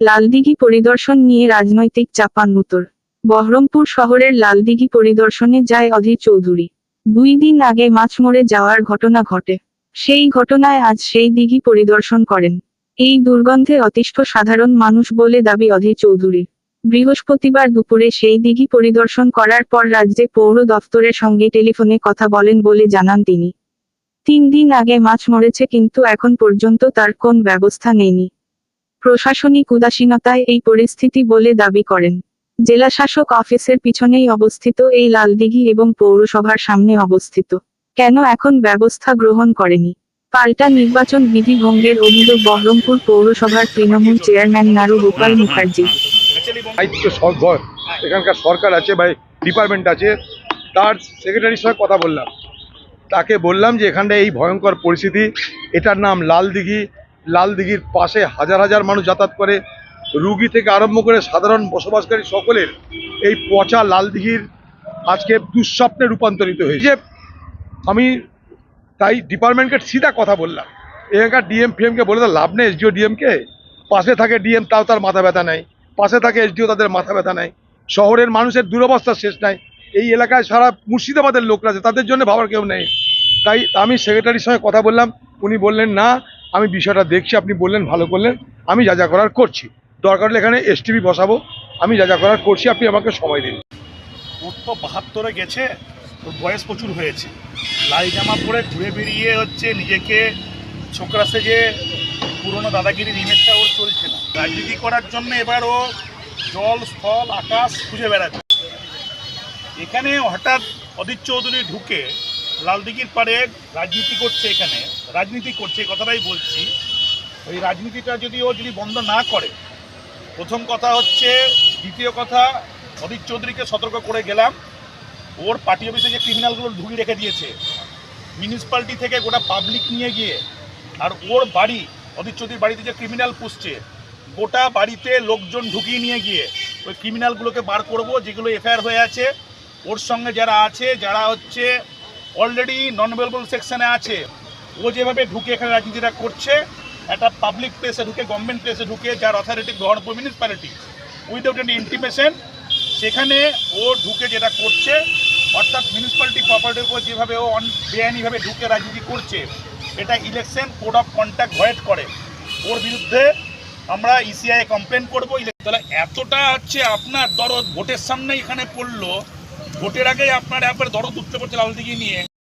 লালদিঘি পরিদর্শন নিয়ে রাজনৈতিক চাপান্নুতর। বহরমপুর শহরের লালদিঘি পরিদর্শনে যায় অধীর চৌধুরী। দুই দিন আগে মাছ মরে যাওয়ার ঘটনা ঘটে। সেই ঘটনায় আজ সেই দিঘি পরিদর্শন করেন। এই দুর্গন্ধে অতিষ্ঠ সাধারণ মানুষ বলে দাবি অধীর চৌধুরীর। বৃহস্পতিবার দুপুরে সেই দিঘি পরিদর্শন করার পর রাজ্যে পৌর দফতরের সঙ্গে টেলিফোনে কথা বলেন বলে জানান তিনি। তিন দিন আগে মাছ মরেছে কিন্তু এখন পর্যন্ত তার কোন ব্যবস্থা নেইনি প্রশাসনিক উদাসীনতায় এই পরিস্থিতি বলে দাবি করেন। জেলাশাসক অফিসের পিছনেই অবস্থিত এই লালদিঘি এবং পৌরসভার সামনে অবস্থিত। কেন এখন ব্যবস্থা গ্রহণ করেনি? পাল্টা নির্বাচন বিধি ভঙ্গের অভিযোগ বহরমপুর পৌরসভার তৃণমূল চেয়ারম্যান নারু গোপাল মুখার্জি। এখানকার সরকার আছে বা ডিপার্টমেন্ট আছে, তার সেক্রেটারির সঙ্গে কথা বললাম। তাকে বললাম যে এখানটা এই ভয়ঙ্কর পরিস্থিতি, এটার নাম লাল দিঘি লাল দিঘির পাশে হাজার হাজার মানুষ যাতায়াত করে। রুগী থেকে আরম্ভ করে সাধারণ বসবাসকারী সকলের এই পচা লাল দিঘির আজকে দুঃস্বপ্নে রূপান্তরিত হয়েছে। আমি তাই ডিপার্টমেন্টকে সিধা কথা বললাম। এখানকার ডিএম, ফিএমকে বলে তো লাভ নেই এসডিও ডিএমকে। পাশে থাকে ডিএম, তাও তার মাথা ব্যথা নেই। পাশে থাকে এসডিও, তাদের মাথা ব্যথা নেই। শহরের মানুষের দুরবস্থা শেষ নাই। এই এলাকায় সারা মুর্শিদাবাদের লোকরা আছে, তাদের জন্য ভাবার কেউ নেই। তাই আমি সেক্রেটারির সঙ্গে কথা বললাম। উনি বললেন, না আমি বিষয়টা দেখছি, আপনি বললেন, ভালো করলেন, আমি যা যা করার করছি। দরকার হলে এখানে এসটিভি বসাবো, আমি যা যা করার করছি, আপনি আমাকে সময় দিন। ওর তো বাহাত্তরে গেছে ওর বয়স প্রচুর হয়েছে। লাল জামা পরে ঘুরে বেরিয়ে হচ্ছে নিজেকে ছোকরা সেজে পুরনো দাদাগিরির ইমেজটা ওর চলছে না। রাজনীতি করার জন্য এবার ও জল, স্থল, আকাশ খুঁজে বেড়াচ্ছে। এখানে হঠাৎ অদিত চৌধুরী ঢুকে লালদিঘির পাড়ে রাজনীতি করছে এখানে, রাজনীতি করছে কথাটাই বলছি। ওই রাজনীতিটা যদি ও যদি বন্ধ না করে, প্রথম কথা হচ্ছে, দ্বিতীয় কথা অদিত চৌধুরীকে সতর্ক করে গেলাম। ওর পার্টি অফিসে যে ক্রিমিনালগুলো ঢুকিয়ে রেখে দিয়েছে মিউনিসিপ্যালিটি থেকে গোটা পাবলিক নিয়ে গিয়ে, আর ওর বাড়ি অদিত চৌধুরীর বাড়িতে যে ক্রিমিনাল পুষছে, গোটা বাড়িতে লোকজন ঢুকিয়ে নিয়ে গিয়ে, ওই ক্রিমিনালগুলোকে বার করব, যেগুলো এফআইআর হয়ে আছে। ওর সঙ্গে যারা আছে, যারা হচ্ছে অলরেডি নন অ্যাভেলেবল সেকশানে আছে। ও যেভাবে ঢুকে এখানে রাজনীতিটা করছে, একটা পাবলিক প্লেসে ঢুকে গভর্নমেন্ট প্লেসে ঢুকে, যার অথরিটি করবে মিউনিসিপ্যালিটি উইদাউট এনি ইন্টিমেশন সেখানে ও ঢুকে যেটা করছে, অর্থাৎ মিউনিসিপ্যালিটি প্রপার্টির উপর যেভাবে ও বেআইনিভাবে ঢুকে রাজনীতি করছে, এটা election code of contact void করে। ওর বিরুদ্ধে আমরা E ইসিআই কমপ্লেন করব। তাহলে এতটা হচ্ছে আপনার দরদ, ভোটের সামনে এখানে পড়ল। ভোটের আগে আপনার একবার দরদ উঠতে পড়ছে লালদিঘি নিয়ে।